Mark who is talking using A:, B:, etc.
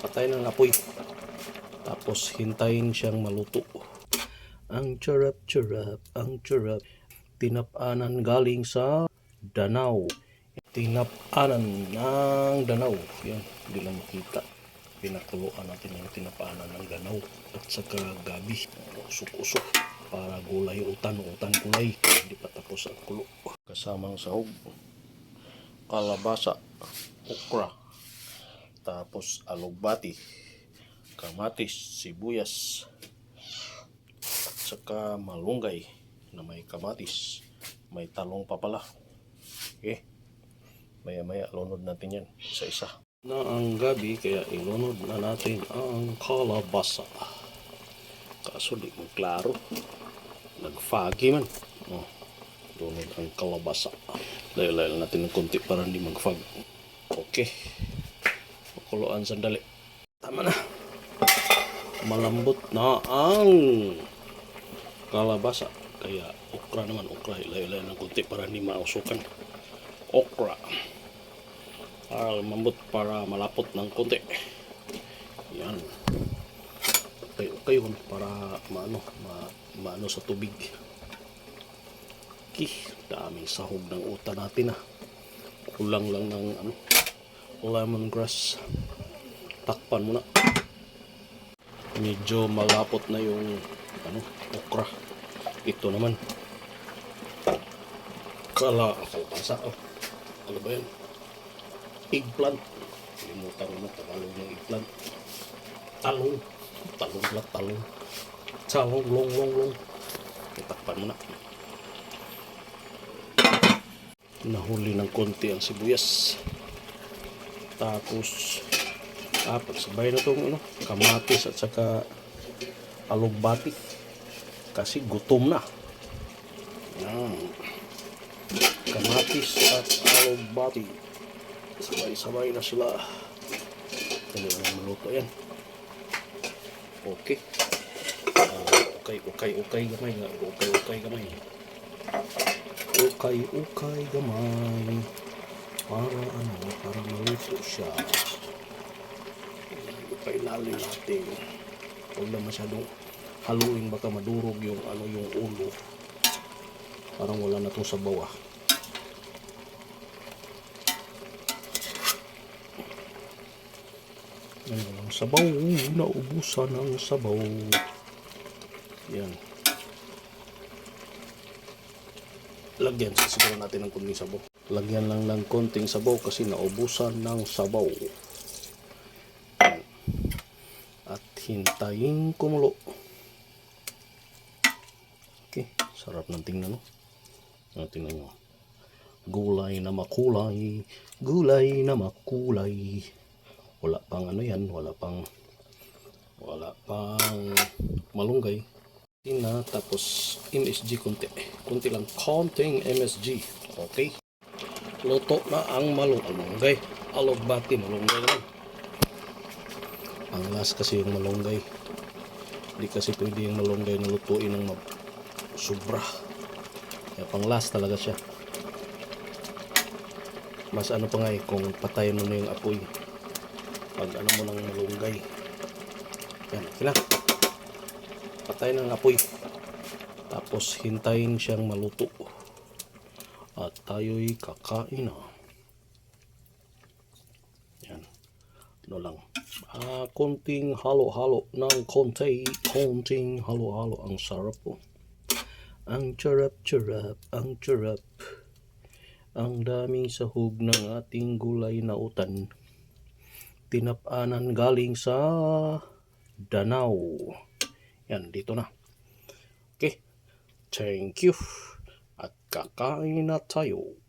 A: Patay ng apoy. Tapos hintayin siyang maluto. Ang charap-charap, ang charap. Tinapanan galing sa Danau. Tinapanan ng Danau. Yan, hindi lang makita. Pinakuluan natin ang tinapanan ng Danau. At saka gabi. Usok-usok. Para gulay utan, utan gulay. Hindi pa tapos ang kulo. Kasamang sahog. Kalabasa. Okra. Tapos alugbati. Kamatis, sibuyas. Saka malunggay na may kamatis. May talong pa pala. Okay. Maya maya lunod natin yan isa-isa. Na ang gabi kaya ilunod na natin ang kalabasa. Kaso di mo klaro. Nagfagi man. Oh, lunod ang kalabasa. Layo-layo natin ng konti para hindi magfag. Okay. Pakuluan sandali. Tama na. Malambot na ang kalabasa. Kaya okra naman, okra. Layo-layo ng konti para hindi mausukan. Okra. Para lumambot para malapot ng konti. Yan. Okay, okay yun para maano, ma, maano sa tubig. Okay, daming sahog ng uta natin ah. Kulang lang ng ano, lemongrass. Takpan mo na. Medyo malapot na yung ano, okra. Ito naman. Kala, kalabasa. Oh. Ano ba yan? Eggplant. Limutan mo na Tagalog ng eggplant. Talong. Talong lang, talong. Talong, long, long, long. Takpan mo na. Nahuli ng konti ang sibuyas. Tapos, ah, pagsabay na itong ano, kamatis at saka alugbati. Kasi gutom na. Yan. Kamatis at alugbati. Sabay-sabay na sila. Dali na maluto yan. Okay. Ah, okay, okay, okay gamay nga. Okay, okay gamay. Okay, okay gamay. Para ano, para maluto siya. Okay, lalim natin. Huwag na masyadong haluin baka madurog yung ano yung ulo. Parang wala na itong sabaw ah. Yan ang sabaw, naubusan ng sabaw. Yan. Lagyan siguro natin ng kunting sabaw. Lagyan lang ng konting sabaw kasi naubusan ng sabaw. At hintayin kumulo. Okay, sarap ng tingnan no. Ah, tingnan nyo. Gulay na makulay, gulay na makulay wala pang ano yan, wala pang wala pang malunggay. Tina, tapos MSG konti. Konti lang, konting MSG. Okay. Luto na ang malunggay. Alogbati, malunggay naman. Ang last kasi yung malunggay. Hindi kasi pwede yung malunggay na lutuin ng sobra. Kaya pang last talaga siya. Mas ano pa nga eh, kung patayin mo na yung apoy pag ano mo ng malunggay yan kila patay ng apoy tapos hintayin siyang maluto at tayo'y kakain na yan. Ano lang. Ah, konting halo-halo ng konti. Konting halo-halo. Ang sarap po ang charap-charap ang charap. Ang daming sahog ng ating gulay na utan. Tinapanan galing sa Danau. Yan, dito na. Okay. Thank you. At kakain na tayo.